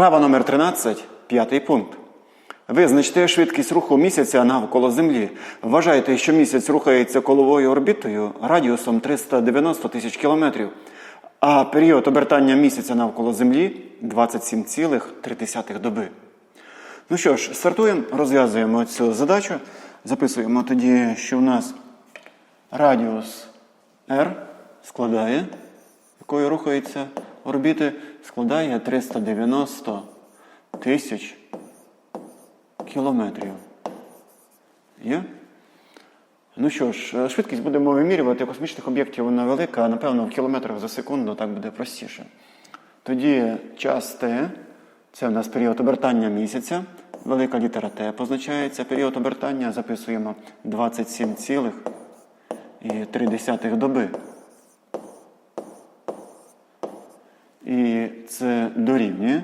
Вправа номер 13, п'ятий пункт. Визначте швидкість руху місяця навколо Землі. Вважайте, що місяць рухається коловою орбітою радіусом 390 тисяч кілометрів, а період обертання місяця навколо Землі 27,3 доби. Ну що ж, стартуємо, розв'язуємо цю задачу. Записуємо тоді, що в нас радіус R складає, якою рухається орбіти, складає 390 тисяч кілометрів. Є? Ну що ж, швидкість будемо вимірювати космічних об'єктів, вона велика, напевно в кілометрах за секунду так буде простіше. Тоді час Т, це в нас період обертання місяця. Велика літера Т позначається. Період обертання записуємо 27,3 доби. І це дорівнює.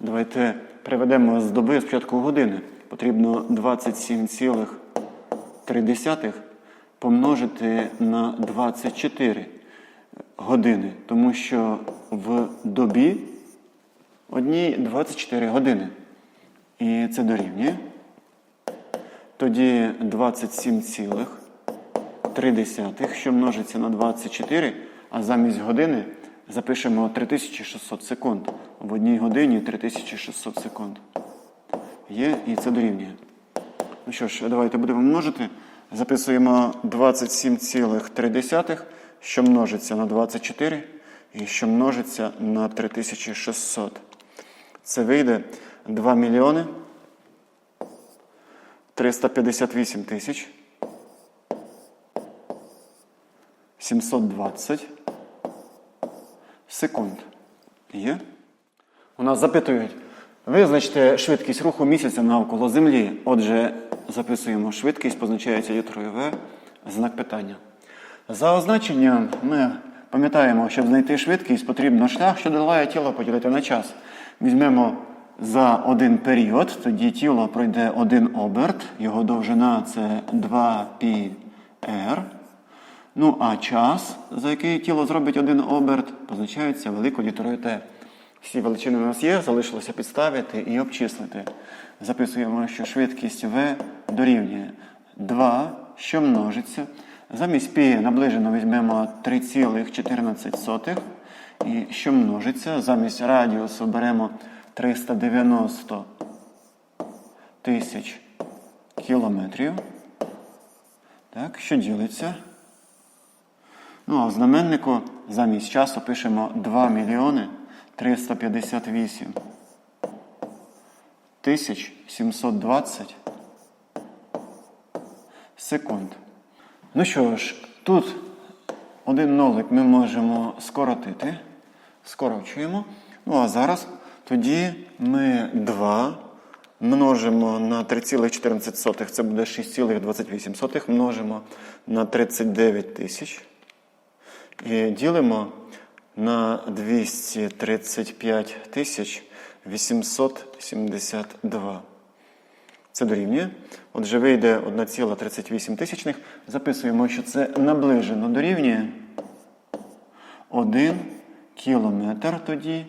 Давайте приведемо з доби спочатку години. Потрібно 27,3 помножити на 24 години, тому що в добі одній 24 години. І це дорівнює. Тоді 27,3, що множиться на 24, а замість години запишемо 3600 секунд. В одній годині 3600 секунд. Є і це дорівнює. Ну що ж, давайте будемо множити. Записуємо 27,3, що множиться на 24 і що множиться на 3600. Це вийде 2 мільйони 358 тисяч 720 секунд. Є? У нас запитують, визначте швидкість руху місяця навколо Землі. Отже, записуємо швидкість, позначається літерою В, знак питання. За означенням ми пам'ятаємо, щоб знайти швидкість, потрібно шлях, що долає тіло поділити на час. Візьмемо за один період, тоді тіло пройде один оберт, його довжина це 2πr. Ну, а час, за який тіло зробить один оберт, позначається великою літерою Т. Всі величини у нас є, залишилося підставити і обчислити. Записуємо, що швидкість V дорівнює 2, що множиться. Замість π наближено візьмемо 3,14. І що множиться, замість радіусу беремо 390 тисяч кілометрів. Так, що ділиться? Ну, а в знаменнику замість часу пишемо 2 мільйони 358 тисяч 720 секунд. Ну що ж, тут один нолик ми можемо скоротити. Скорочуємо. Ну, а зараз тоді ми 2 множимо на 3,14, це буде 6,28, множимо на 39 тисяч. І ділимо на 235 тисяч 872. Це дорівнює. Отже, вийде 1,38 тисячних. Записуємо, що це наближено дорівнює 1 кілометр тоді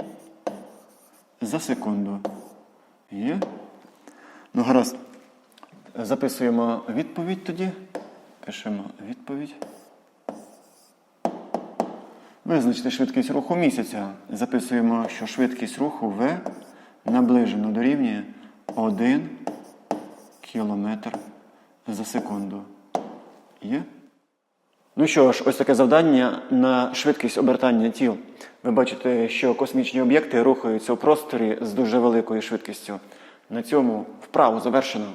за секунду. Є? Ну, гаразд. Записуємо відповідь тоді. Пишемо відповідь. Визначте швидкість руху місяця. Записуємо, що швидкість руху В наближено дорівнює 1 кілометр за секунду. Є? Ну що ж, ось таке завдання на швидкість обертання тіл. Ви бачите, що космічні об'єкти рухаються у просторі з дуже великою швидкістю. На цьому вправу завершено.